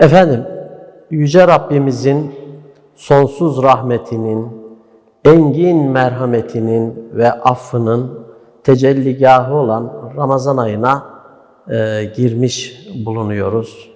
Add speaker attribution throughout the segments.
Speaker 1: Efendim, Yüce Rabbimizin sonsuz rahmetinin, engin merhametinin ve affının tecelligahı olan Ramazan ayına e, girmiş bulunuyoruz.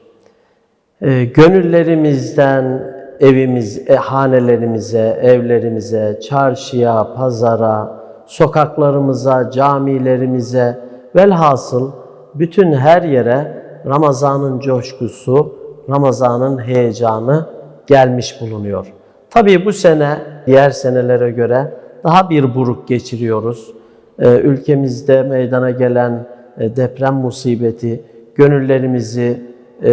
Speaker 1: E, gönüllerimizden evimiz, e, hanelerimize, evlerimize, çarşıya, pazara, sokaklarımıza, camilerimize, velhasıl bütün her yere Ramazan'ın coşkusu, Ramazan'ın heyecanı gelmiş bulunuyor. Tabii bu sene diğer senelere göre daha bir buruk geçiriyoruz. Ee, ülkemizde meydana gelen e, deprem musibeti gönüllerimizi e,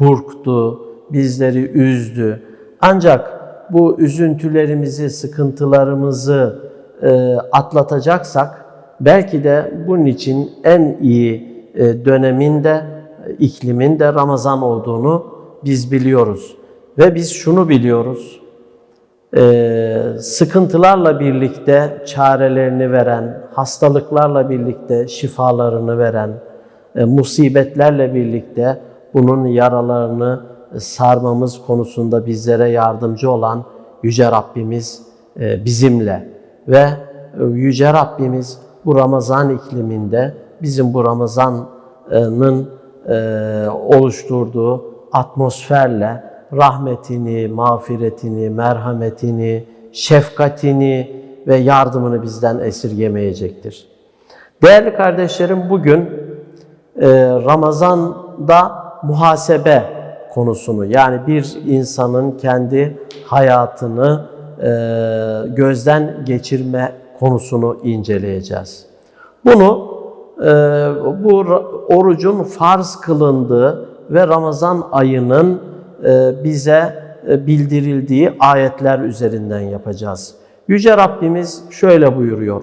Speaker 1: burktu, bizleri üzdü. Ancak bu üzüntülerimizi, sıkıntılarımızı e, atlatacaksak belki de bunun için en iyi döneminde, iklimin de Ramazan olduğunu biz biliyoruz. Ve biz şunu biliyoruz, e, sıkıntılarla birlikte çarelerini veren, hastalıklarla birlikte şifalarını veren, e, musibetlerle birlikte bunun yaralarını sarmamız konusunda bizlere yardımcı olan Yüce Rabbimiz e, bizimle ve e, Yüce Rabbimiz bu Ramazan ikliminde bizim bu Ramazan'ın e, oluşturduğu atmosferle rahmetini, mağfiretini, merhametini, şefkatini ve yardımını bizden esirgemeyecektir. Değerli kardeşlerim bugün e, Ramazan'da muhasebe konusunu yani bir insanın kendi hayatını e, gözden geçirme konusunu inceleyeceğiz. Bunu e, bu orucun farz kılındığı ve Ramazan ayının e, bize e, bildirildiği ayetler üzerinden yapacağız. Yüce Rabbimiz şöyle buyuruyor.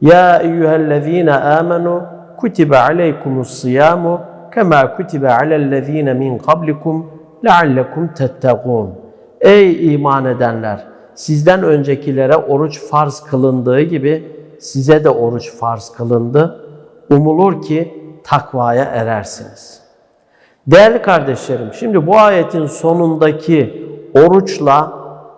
Speaker 1: Ya eyyühellezine amenu kutibe aleykumus siyamu kema kutibe alellezine min kablikum leallekum tettegûn. Ey iman edenler! Sizden öncekilere oruç farz kılındığı gibi size de oruç farz kılındı. Umulur ki takvaya erersiniz. Değerli kardeşlerim, şimdi bu ayetin sonundaki oruçla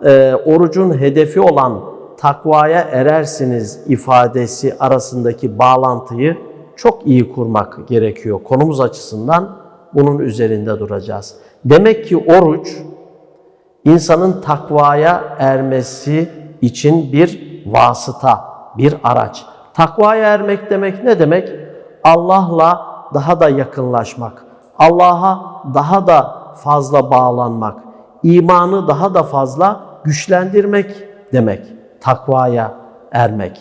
Speaker 1: e, orucun hedefi olan takvaya erersiniz ifadesi arasındaki bağlantıyı çok iyi kurmak gerekiyor. Konumuz açısından bunun üzerinde duracağız. Demek ki oruç insanın takvaya ermesi için bir vasıta, bir araç. Takvaya ermek demek ne demek? Allah'la daha da yakınlaşmak, Allah'a daha da fazla bağlanmak, imanı daha da fazla güçlendirmek demek. Takvaya ermek.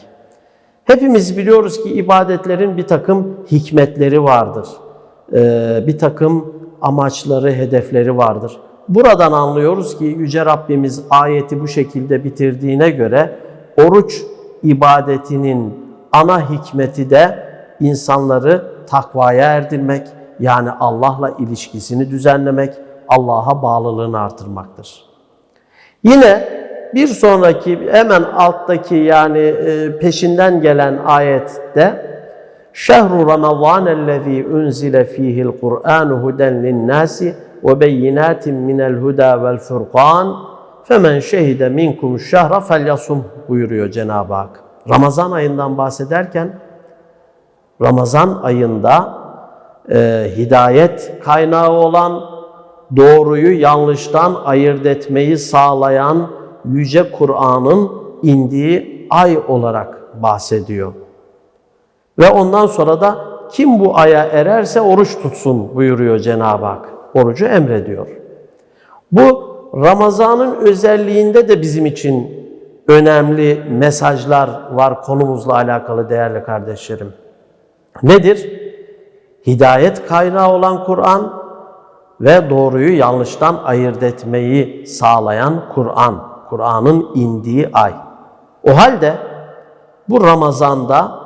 Speaker 1: Hepimiz biliyoruz ki ibadetlerin bir takım hikmetleri vardır. Ee, bir takım amaçları, hedefleri vardır. Buradan anlıyoruz ki Yüce Rabbimiz ayeti bu şekilde bitirdiğine göre oruç ibadetinin ana hikmeti de insanları takvaya erdirmek, yani Allah'la ilişkisini düzenlemek, Allah'a bağlılığını artırmaktır. Yine bir sonraki hemen alttaki yani e, peşinden gelen ayette Şehru Ramazan ellezî unzile fîhil Kur'an huden linnâsi ve beyinatin minel huda vel furqan femen şehide minkum şehra felyasum buyuruyor Cenab-ı Hak. Ramazan ayından bahsederken Ramazan ayında e, hidayet kaynağı olan, doğruyu yanlıştan ayırt etmeyi sağlayan Yüce Kur'an'ın indiği ay olarak bahsediyor. Ve ondan sonra da kim bu aya ererse oruç tutsun buyuruyor Cenab-ı Hak. Orucu emrediyor. Bu Ramazan'ın özelliğinde de bizim için önemli mesajlar var konumuzla alakalı değerli kardeşlerim. Nedir? Hidayet kaynağı olan Kur'an ve doğruyu yanlıştan ayırt etmeyi sağlayan Kur'an. Kur'an'ın indiği ay. O halde bu Ramazan'da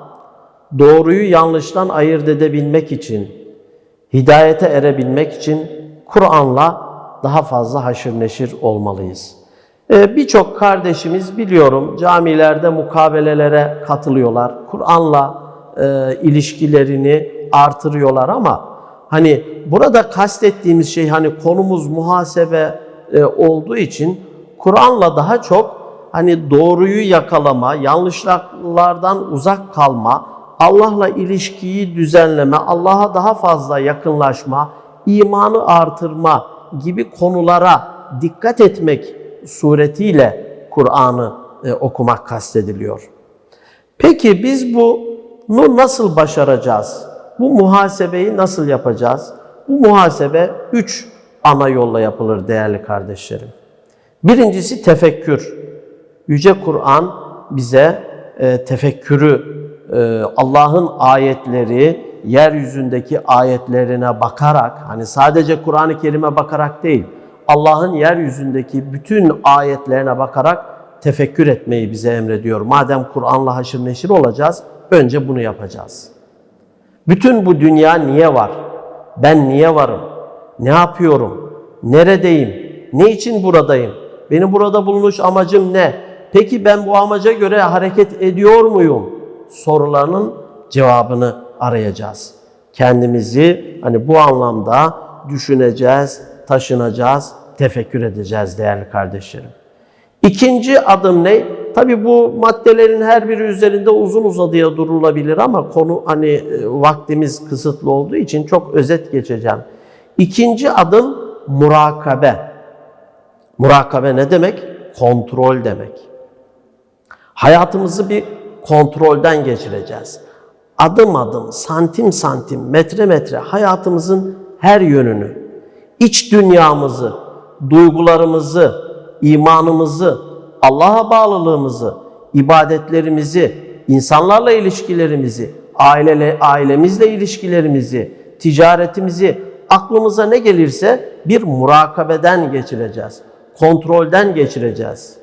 Speaker 1: doğruyu yanlıştan ayırt edebilmek için, hidayete erebilmek için Kur'an'la daha fazla haşır neşir olmalıyız. Ee, Birçok kardeşimiz biliyorum camilerde mukabelelere katılıyorlar. Kur'an'la e, ilişkilerini artırıyorlar ama Hani burada kastettiğimiz şey hani konumuz muhasebe e, olduğu için Kur'an'la daha çok hani doğruyu yakalama, yanlışlardan uzak kalma, Allah'la ilişkiyi düzenleme, Allah'a daha fazla yakınlaşma, imanı artırma gibi konulara dikkat etmek suretiyle Kur'an'ı e, okumak kastediliyor. Peki biz bunu nasıl başaracağız? Bu muhasebeyi nasıl yapacağız? Bu muhasebe üç ana yolla yapılır değerli kardeşlerim. Birincisi tefekkür. Yüce Kur'an bize e, tefekkürü, e, Allah'ın ayetleri, yeryüzündeki ayetlerine bakarak, hani sadece Kur'an-ı Kerim'e bakarak değil, Allah'ın yeryüzündeki bütün ayetlerine bakarak tefekkür etmeyi bize emrediyor. Madem Kur'an'la haşır neşir olacağız, önce bunu yapacağız. Bütün bu dünya niye var? Ben niye varım? Ne yapıyorum? Neredeyim? Ne için buradayım? Benim burada bulunuş amacım ne? Peki ben bu amaca göre hareket ediyor muyum? Sorularının cevabını arayacağız. Kendimizi hani bu anlamda düşüneceğiz, taşınacağız, tefekkür edeceğiz değerli kardeşlerim. İkinci adım ne? Tabi bu maddelerin her biri üzerinde uzun uzadıya durulabilir ama konu hani e, vaktimiz kısıtlı olduğu için çok özet geçeceğim. İkinci adım murakabe. Murakabe ne demek? Kontrol demek. Hayatımızı bir kontrolden geçireceğiz. Adım adım, santim santim, metre metre hayatımızın her yönünü, iç dünyamızı, duygularımızı, imanımızı, Allah'a bağlılığımızı, ibadetlerimizi, insanlarla ilişkilerimizi, ailele, ailemizle ilişkilerimizi, ticaretimizi, aklımıza ne gelirse bir murakabeden geçireceğiz. Kontrolden geçireceğiz.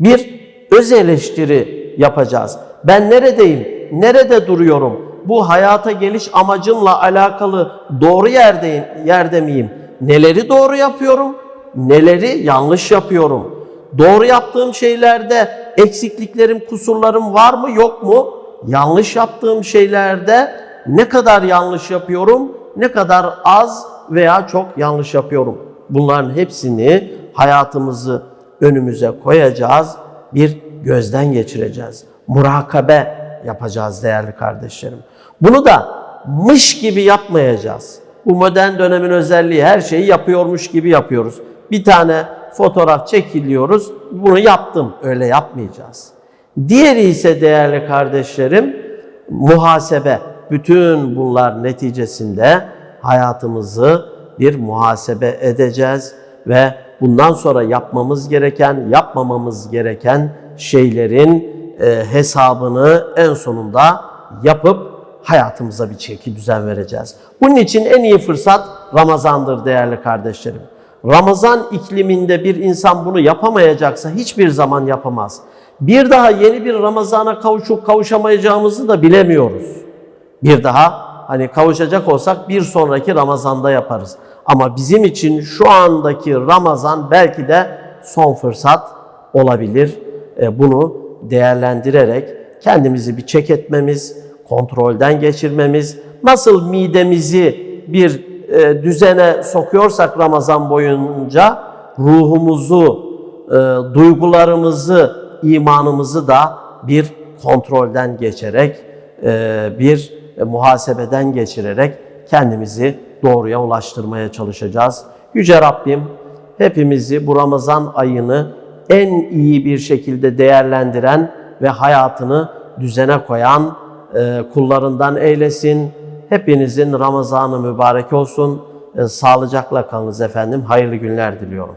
Speaker 1: Bir öz eleştiri yapacağız. Ben neredeyim? Nerede duruyorum? Bu hayata geliş amacımla alakalı doğru yerdeyim, yerde miyim? Neleri doğru yapıyorum? Neleri yanlış yapıyorum? Doğru yaptığım şeylerde eksikliklerim, kusurlarım var mı, yok mu? Yanlış yaptığım şeylerde ne kadar yanlış yapıyorum, ne kadar az veya çok yanlış yapıyorum. Bunların hepsini hayatımızı önümüze koyacağız, bir gözden geçireceğiz. Murakabe yapacağız değerli kardeşlerim. Bunu da mış gibi yapmayacağız. Bu modern dönemin özelliği her şeyi yapıyormuş gibi yapıyoruz. Bir tane fotoğraf çekiliyoruz. Bunu yaptım. Öyle yapmayacağız. Diğeri ise değerli kardeşlerim muhasebe. Bütün bunlar neticesinde hayatımızı bir muhasebe edeceğiz ve bundan sonra yapmamız gereken, yapmamamız gereken şeylerin e, hesabını en sonunda yapıp hayatımıza bir çeki düzen vereceğiz. Bunun için en iyi fırsat Ramazan'dır değerli kardeşlerim. Ramazan ikliminde bir insan bunu yapamayacaksa hiçbir zaman yapamaz. Bir daha yeni bir Ramazan'a kavuşup kavuşamayacağımızı da bilemiyoruz. Bir daha hani kavuşacak olsak bir sonraki Ramazan'da yaparız. Ama bizim için şu andaki Ramazan belki de son fırsat olabilir. E, bunu değerlendirerek kendimizi bir çek etmemiz, kontrolden geçirmemiz, nasıl midemizi bir e, düzene sokuyorsak Ramazan boyunca ruhumuzu, e, duygularımızı, imanımızı da bir kontrolden geçerek, e, bir muhasebeden geçirerek kendimizi doğruya ulaştırmaya çalışacağız. Yüce Rabbim hepimizi bu Ramazan ayını en iyi bir şekilde değerlendiren ve hayatını düzene koyan e, kullarından eylesin. Hepinizin Ramazanı mübarek olsun. E, sağlıcakla kalınız efendim. Hayırlı günler diliyorum.